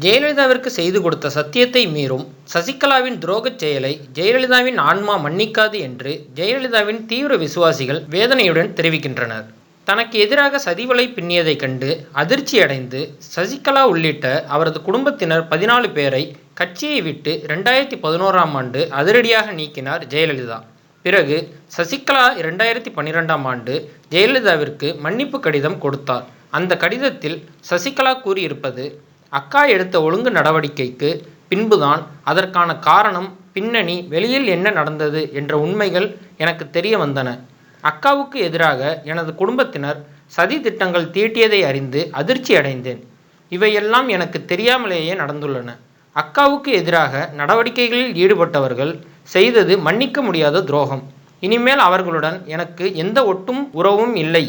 ஜெயலலிதாவிற்கு செய்து கொடுத்த சத்தியத்தை மீறும் சசிகலாவின் துரோகச் செயலை ஜெயலலிதாவின் ஆன்மா மன்னிக்காது என்று ஜெயலலிதாவின் தீவிர விசுவாசிகள் வேதனையுடன் தெரிவிக்கின்றனர். தனக்கு எதிராக சதிவலை பின்னியதைக் கண்டு அதிர்ச்சியடைந்து சசிகலா உள்ளிட்ட அவரது குடும்பத்தினர் பதினாலு பேரை கட்சியை விட்டு இரண்டாயிரத்தி பதினோராம் ஆண்டு அதிரடியாக நீக்கினார் ஜெயலலிதா. பிறகு சசிகலா இரண்டாயிரத்தி பன்னிரெண்டாம் ஆண்டு ஜெயலலிதாவிற்கு மன்னிப்பு கடிதம் கொடுத்தார். அந்த கடிதத்தில் சசிகலா கூறியிருப்பது அக்கா எடுத்த ஒழுங்கு நடவடிக்கைக்கு பின்புதான் அதற்கான காரணம் பின்னணி வெளியில் என்ன நடந்தது என்ற உண்மைகள் எனக்கு தெரிய வந்தன. அக்காவுக்கு எதிராக எனது குடும்பத்தினர் சதி திட்டங்கள் தீட்டியதை அறிந்து அதிர்ச்சி அடைந்தேன். இவையெல்லாம் எனக்கு தெரியாமலேயே நடந்துள்ளன. அக்காவுக்கு எதிராக நடவடிக்கைகளில் ஈடுபட்டவர்கள் செய்தது மன்னிக்க முடியாத துரோகம். இனிமேல் அவர்களுடன் எனக்கு எந்த ஒட்டும் உறவும் இல்லை.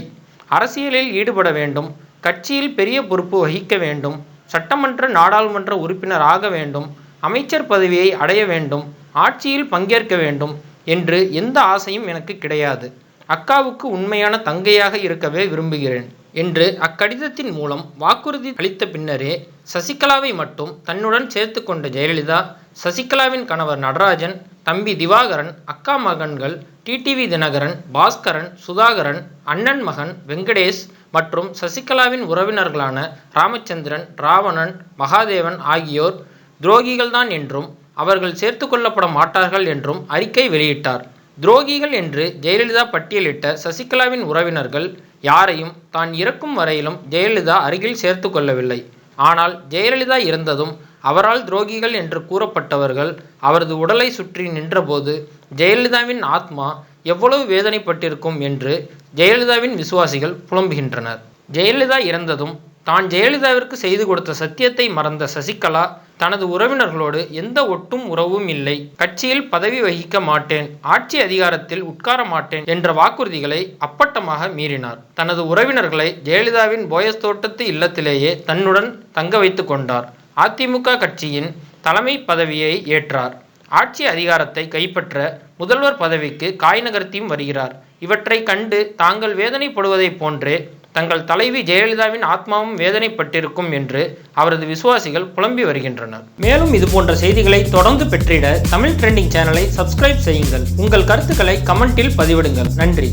அரசியலில் ஈடுபட வேண்டும். கட்சியில் பெரிய பொறுப்பு வகிக்க வேண்டும். சட்டமன்ற நாடாளுமன்ற உறுப்பினர் ஆக வேண்டும் அமைச்சர் பதவியை அடைய வேண்டும் ஆட்சியில் பங்கேற்க வேண்டும் என்று எந்த ஆசையும் எனக்கு கிடையாது. அக்காவுக்கு உண்மையான தங்கையாக இருக்கவே விரும்புகிறேன் என்று அக்கடிதத்தின் மூலம் வாக்குறுதி அளித்த பின்னரே சசிகலாவை மட்டும் தன்னுடன் சேர்த்து கொண்ட ஜெயலலிதா சசிகலாவின் கணவர் நடராஜன் தம்பி திவாகரன் அக்கா மகன்கள் டிடிவி தினகரன் பாஸ்கரன் சுதாகரன் அண்ணன் மகன் வெங்கடேஷ் மற்றும் சசிகலாவின் உறவினர்களான ராமச்சந்திரன் ராவணன் மகாதேவன் ஆகியோர் துரோகிகள்தான் என்றும் அவர்கள் சேர்த்து கொள்ளப்பட மாட்டார்கள் என்றும் அறிக்கை வெளியிட்டார். துரோகிகள் என்று ஜெயலலிதா பட்டியலிட்ட சசிகலாவின் உறவினர்கள் யாரையும் தான் இறக்கும் வரையிலும் ஜெயலலிதா அருகில் சேர்த்து கொள்ளவில்லை. ஆனால் ஜெயலலிதா இறந்ததும் அவரால் துரோகிகள் என்று கூறப்பட்டவர்கள் அவரது உடலை சுற்றி நின்றபோது ஜெயலலிதாவின் ஆத்மா எவ்வளவு வேதனைப்பட்டிருக்கும் என்று ஜெயலலிதாவின் விசுவாசிகள் புலம்புகின்றனர். ஜெயலலிதா இறந்ததும் தான் ஜெயலலிதாவிற்கு செய்து கொடுத்த சத்தியத்தை மறந்த சசிகலா தனது உறவினர்களோடு எந்த ஒட்டும் உறவும் இல்லை. கட்சியில் பதவி வகிக்க மாட்டேன் ஆட்சி அதிகாரத்தில் உட்கார மாட்டேன் என்ற வாக்குறுதிகளை அப்பட்டமாக மீறினார். தனது உறவினர்களை ஜெயலலிதாவின் போயஸ் தோட்டத்து இல்லத்திலேயே தன்னுடன் தங்க வைத்து கொண்டார். அதிமுக கட்சியின் தலைமை பதவியை ஏற்றார். ஆட்சி அதிகாரத்தை கைப்பற்ற முதல்வர் பதவிக்கு காய் நகர்த்தியும் வருகிறார். இவற்றை கண்டு தாங்கள் வேதனைப்படுவதைப் போன்றே தங்கள் தலைவி ஜெயலலிதாவின் ஆத்மாவும் வேதனைப்பட்டிருக்கும் என்று அவரது விசுவாசிகள் புலம்பி வருகின்றனர். மேலும் இது போன்ற செய்திகளை தொடர்ந்து பெற்றிட தமிழ் ட்ரெண்டிங் சேனலை சப்ஸ்கிரைப் செய்யுங்கள். உங்கள் கருத்துக்களை கமெண்டில் பதிவிடுங்கள். நன்றி.